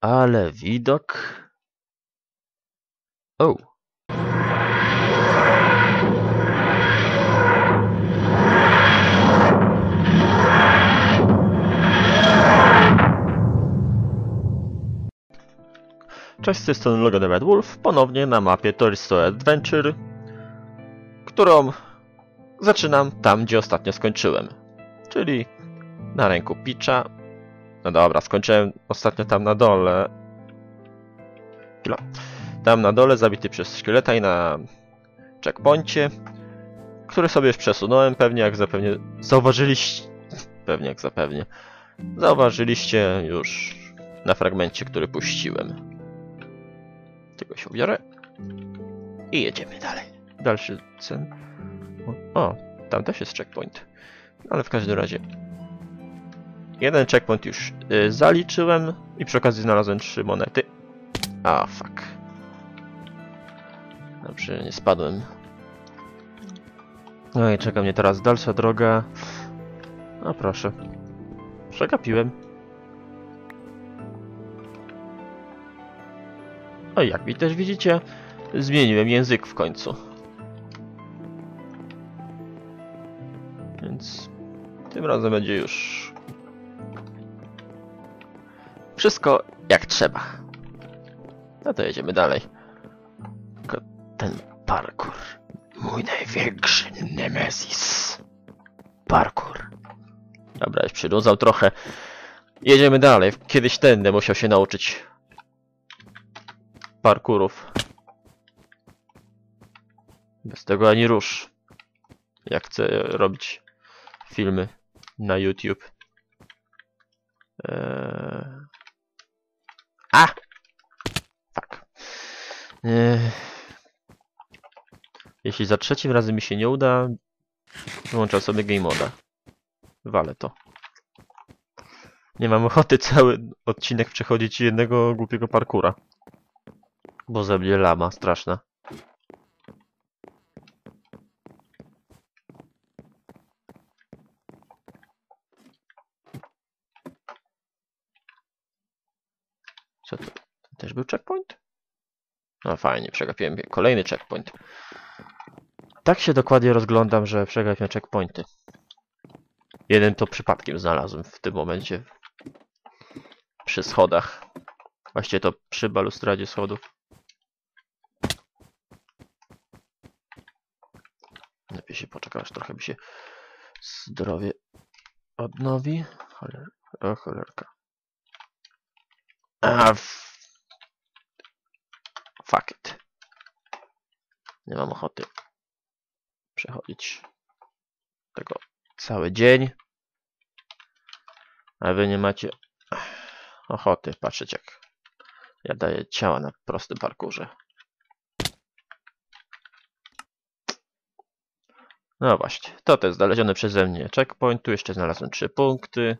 Ale widok. O. Cześć, z tej strony Logan Red Wolf, ponownie na mapie Tourist Story Adventure, którą zaczynam tam, gdzie ostatnio skończyłem, czyli na ręku Pitcha. No dobra, skończyłem ostatnio tam na dole. Tam na dole, zabity przez szkieleta i na checkpoincie, który sobie już przesunąłem, pewnie jak zapewnie zauważyliście, pewnie jak zapewnie, zauważyliście już na fragmencie, który puściłem. Tego się ubiorę. I jedziemy dalej. Dalszy cen. O, tam też jest checkpoint. Ale w każdym razie. Jeden checkpoint już y, zaliczyłem i przy okazji znalazłem trzy monety. A, fuck. Dobrze, nie spadłem. No i czeka mnie teraz dalsza droga. No proszę. Przegapiłem. O, jak mi też widzicie, zmieniłem język w końcu. Więc tym razem będzie już wszystko jak trzeba. No to jedziemy dalej. Tylko ten parkour. Mój największy nemesis. Parkour. Dobra, już przynudzał trochę. Jedziemy dalej. Kiedyś tędy musiał się nauczyć parkurów. Bez tego ani rusz. Jak chcę robić filmy na YouTube. Eee... A! Tak. Jeśli za trzecim razem mi się nie uda, wyłączam sobie game moda. Walę to. Nie mam ochoty cały odcinek przechodzić jednego głupiego parkura. Bo ze mnie lama straszna. Co to? to też był checkpoint? No fajnie, przegapiłem kolejny checkpoint. Tak się dokładnie rozglądam, że przegapiłem checkpointy. Jeden to przypadkiem znalazłem w tym momencie. Przy schodach. Właściwie to przy balustradzie schodów. Lepiej się poczeka, aż trochę mi się zdrowie odnowi. O, cholerka. A, fuck it. Nie mam ochoty przechodzić tego cały dzień. A wy nie macie ochoty patrzeć jak ja daję ciała na prostym parkurze. No właśnie, to jest znaleziony przeze mnie checkpoint. Tu jeszcze znalazłem trzy punkty.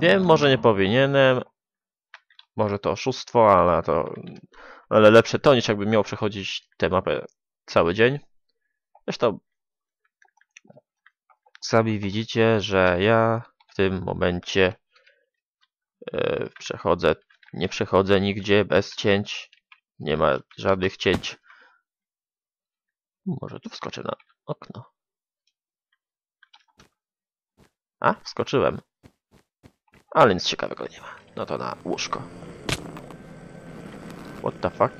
Wiem, może nie powinienem. Może to oszustwo, ale to... Ale lepsze to niż jakbym miał przechodzić tę mapę cały dzień. Zresztą sami widzicie, że ja w tym momencie yy, przechodzę, nie przechodzę nigdzie bez cięć. Nie ma żadnych cięć. Może tu wskoczę na okno. A, wskoczyłem. Ale nic ciekawego nie ma. No to na łóżko. What the fuck?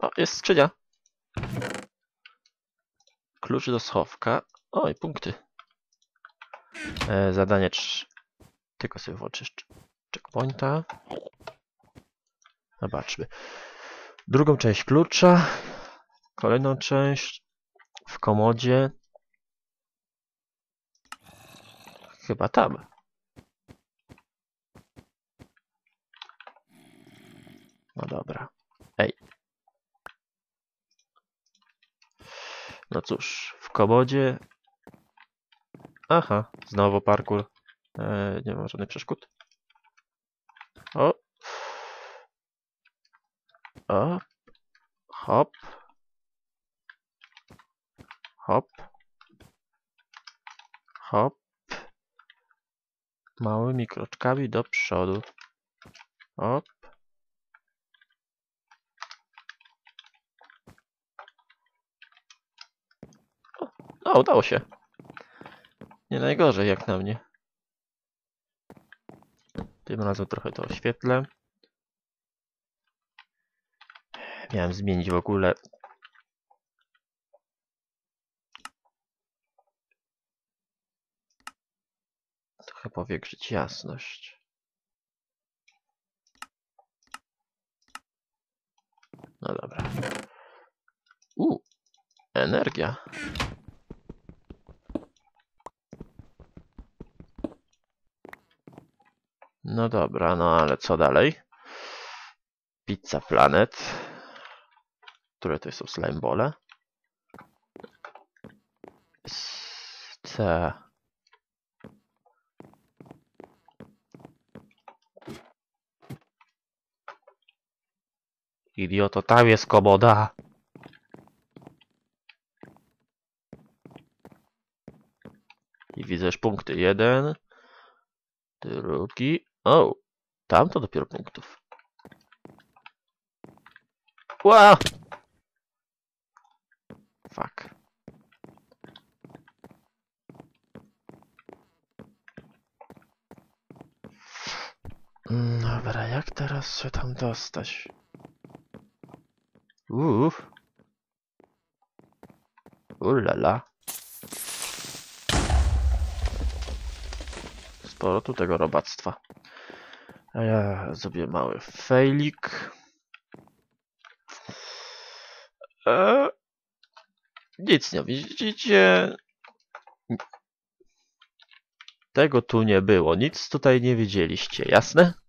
O, jest skrzynia. Klucz do schowka. Oj, punkty. E, zadanie 3. Tylko sobie włączysz checkpointa. Zobaczmy. Drugą część klucza. Kolejną część w komodzie. Chyba tam. No dobra. Ej. No cóż, w komodzie Aha, znowu parkour. Eee, nie ma żadnych przeszkód. O. O. Hop. Hop. Hop. Małymi kroczkami do przodu. Hop. O, o, udało się. Nie najgorzej jak na mnie. Tym razem trochę to oświetlę. Miałem zmienić w ogóle trochę powiększyć jasność. No dobra. U, energia. No dobra, no ale co dalej? Pizza Planet. Które to są slime bole? C. Idioto, tam jest komoda. I widzę już punkty. Jeden, drugi. O, tam to dopiero punktów. Ła! Fuck. Mm, Dobra, jak teraz się tam dostać? Uff. Ulala. Sporo tu tego robactwa. A ja zrobię mały failik. E, nic nie widzicie. Tego tu nie było. Nic tutaj nie widzieliście. Jasne?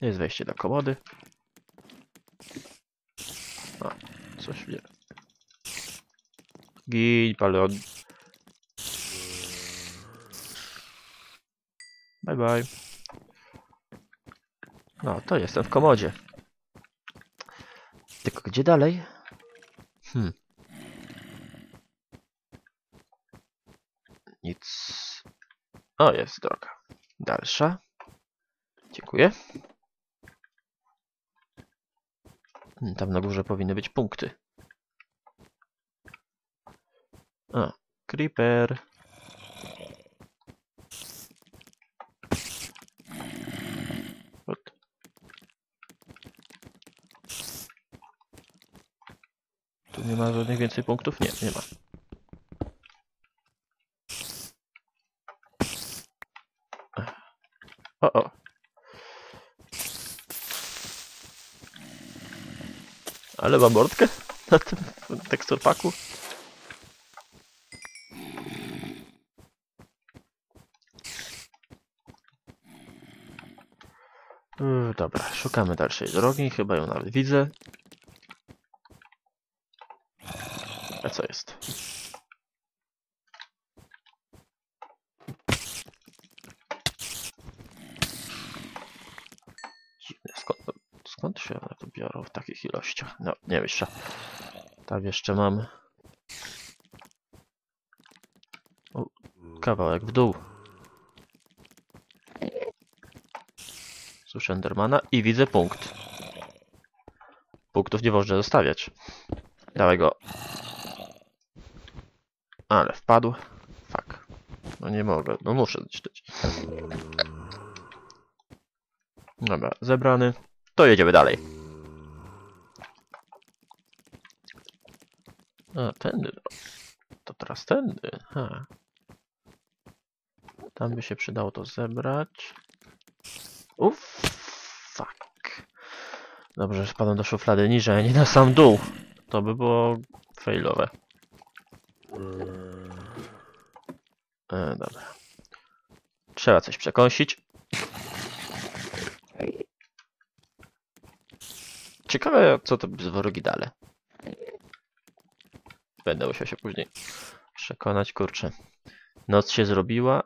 Jest wejście do komody. A, coś wie. Gin, paleon. Bye bye. No, to jestem w komodzie. Tylko gdzie dalej? Hmm. Nic. O, jest droga. Dalsza. Dziękuję. Hmm, Tam na górze powinny być punkty. A, creeper. What? Tu nie ma żadnych więcej punktów? Nie, nie ma. O, o. Ale ma mordkę na tym teksturpaku. Yy, Dobra, szukamy dalszej drogi. Chyba ją nawet widzę. A co jest? Dziwne, skąd, skąd się one tu biorą w takich ilościach? No, nie myślę. Tam jeszcze mam... O, kawałek w dół. Słyszę Endermana i widzę punkt. Punktów nie można zostawiać. Dawaj go. Ale wpadł. Fuck. No nie mogę. No muszę czytać. Dobra, zebrany. To jedziemy dalej. A, tędy. To teraz tędy. Ha. Tam by się przydało to zebrać. Uff, fuck. Dobrze, że spadłem do szuflady niżej, nie na sam dół. To by było failowe. E, dobra. Trzeba coś przekąsić. Ciekawe, co to z worogidale. Będę musiał się później przekonać, kurczę. Noc się zrobiła.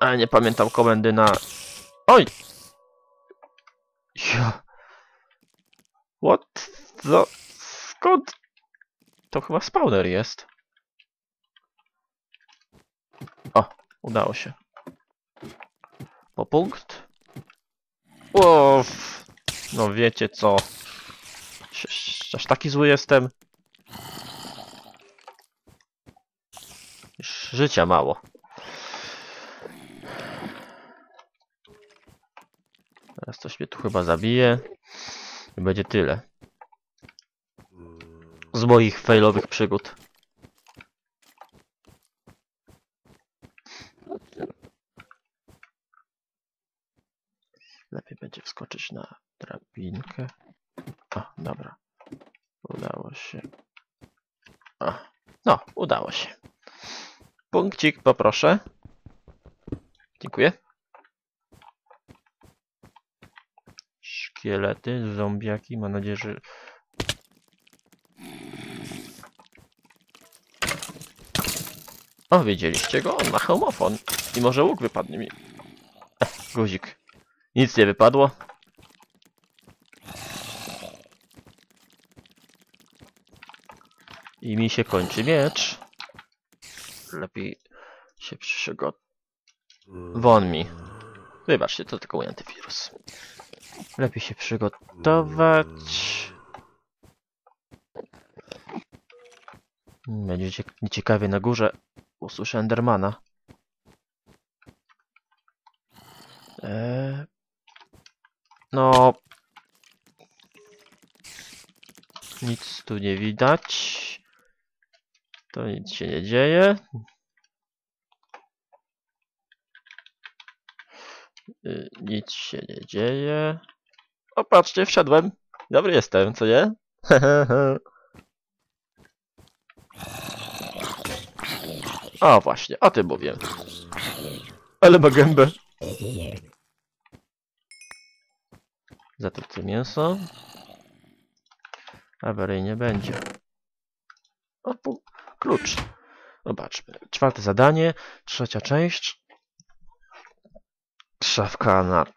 Ale nie pamiętam komendy na... Oj! Ja. What Co? Skąd? To chyba spawner jest. O, udało się. Po punkt. Uff. No wiecie co. Aż taki zły jestem. Już życia mało. Teraz coś mnie tu chyba zabije. I będzie tyle. Z moich failowych przygód. Lepiej będzie wskoczyć na drabinkę. O, dobra. Udało się. O, no, udało się. Punkcik poproszę. Dziękuję. Szkielety, zombiaki, mam nadzieję, że... O, widzieliście go? On ma hełmofon. I może łuk wypadnie mi. Ech, guzik. Nic nie wypadło. I mi się kończy miecz. Lepiej się przygotować. Won mi. Wybaczcie, to tylko antywirus. Lepiej się przygotować. Będzie cie- ciekawie na górze. Usłyszę Endermana. Eee, no. Nic tu nie widać. To nic się nie dzieje. Y, Nic się nie dzieje. O, patrzcie, wszedłem. Dobry jestem, co nie? o, właśnie, o tym mówię. Ale ma gębę. Zatrucie mięso. Awaryjnie będzie. O, klucz. Zobaczmy. Czwarte zadanie, trzecia część. Szafka nad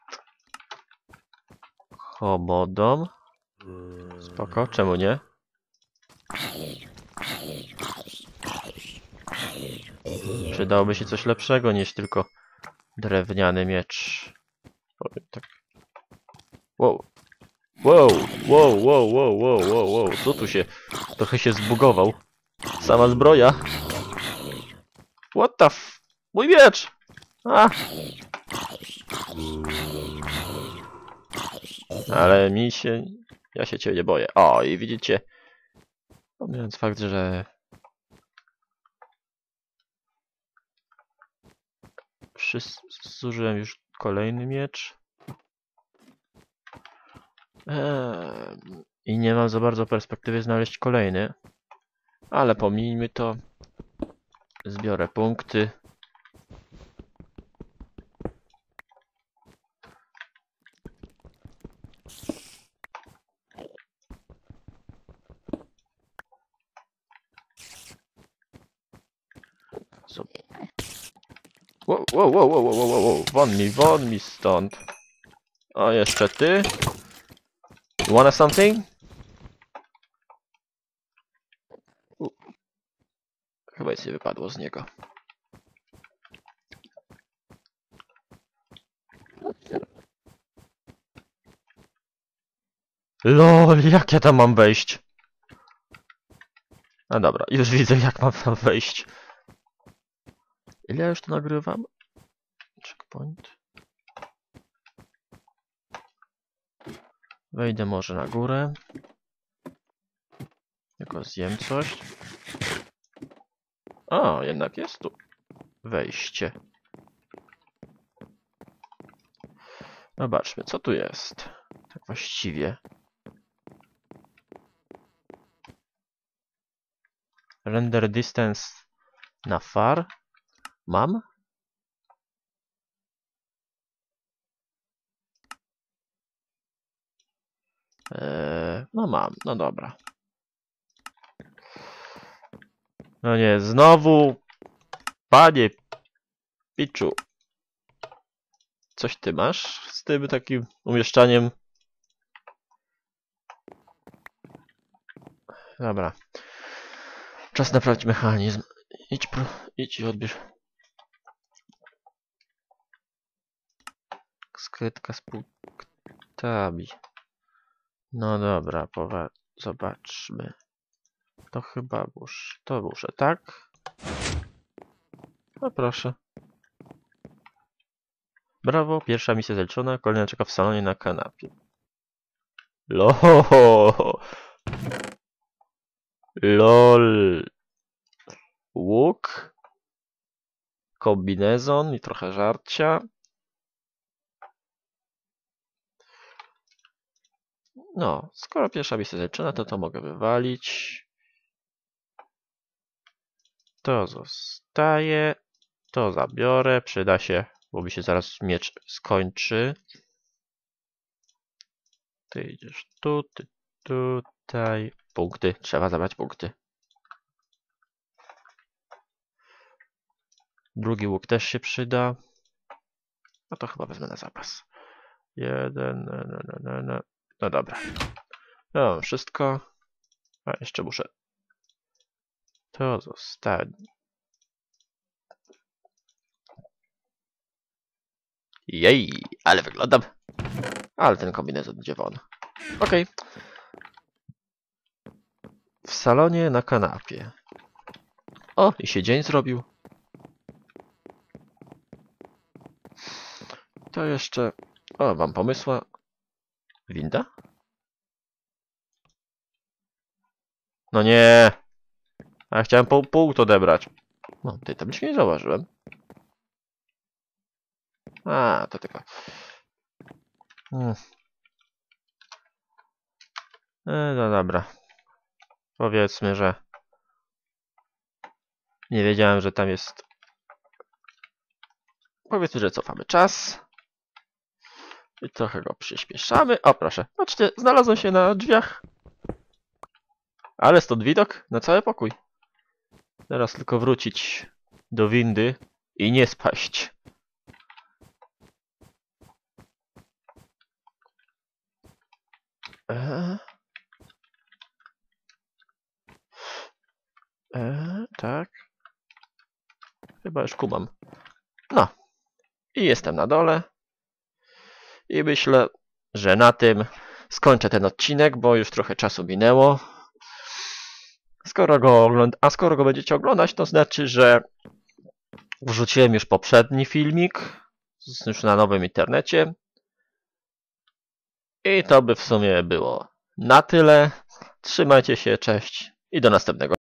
komodą. Spoko, czemu nie? Przydałoby się coś lepszego niż tylko drewniany miecz. Powiem tak. Wow. Wow, wow, wow, wow, wow, wow, wow. Co tu się... Trochę się zbugował. Sama zbroja. What the f... Mój miecz! A! Ale mi się... Ja się ciebie nie boję. O, i widzicie... Pomijając fakt, że... Wszyscy... Zużyłem już kolejny miecz. Eee, I nie mam za bardzo perspektywy znaleźć kolejny. Ale pomijmy to. Zbiorę punkty. Wow, wow, wow, wow, wow, wow, wow, won mi, won mi stąd. O, jeszcze ty. You wanna something? Chyba nic nie wypadło z niego. LOL, jak ja tam mam wejść? A dobra, już widzę jak mam tam wejść. Ile ja już to nagrywam? Checkpoint. Wejdę może na górę. Tylko zjem coś. O, jednak jest tu wejście. Zobaczmy, co tu jest. Tak właściwie. Render distance na far. Mam? Eee, no mam, no dobra. No nie, znowu. Panie Piczu. Coś ty masz z tym takim umieszczaniem? Dobra. Czas naprawić mechanizm. Idź, pro, idź i odbierz. Skrytka z punktami. No dobra, powa zobaczmy. To chyba muszę, to muszę, tak? No proszę. Brawo, pierwsza misja zaliczona, kolejna czeka w salonie na kanapie. LOL. LOL. Łuk. Kombinezon i trochę żarcia. No, skoro pierwsza misja zaliczona, to to mogę wywalić. To zostaje. To zabiorę. Przyda się, bo mi się zaraz miecz skończy. Ty idziesz tu, ty tutaj. Punkty. Trzeba zabrać punkty. Drugi łuk też się przyda. No to chyba wezmę na zapas. Jeden. No, no, no, no, no. dobra. No, wszystko. A jeszcze muszę. To zostanie. Jej, ale wyglądam. Ale ten kombinezon dziewon. Okej. W salonie na kanapie. O, i się dzień zrobił. To jeszcze... O, mam pomysła. Winda? No nie! A ja chciałem pół punkt odebrać. No, tej tabliczki nie zauważyłem. A, to tylko... Hmm. E, no dobra. Powiedzmy, że... Nie wiedziałem, że tam jest... Powiedzmy, że cofamy czas. I trochę go przyspieszamy. O, proszę. Patrzcie, znalazłem się na drzwiach. Ale stąd widok na cały pokój. Teraz tylko wrócić do windy i nie spaść. Eee. Eee, tak. Chyba już kumam. No. I jestem na dole. I myślę, że na tym skończę ten odcinek, bo już trochę czasu minęło. Skoro go A skoro go będziecie oglądać, to znaczy, że wrzuciłem już poprzedni filmik już na nowym internecie. I to by w sumie było na tyle. Trzymajcie się, cześć i do następnego.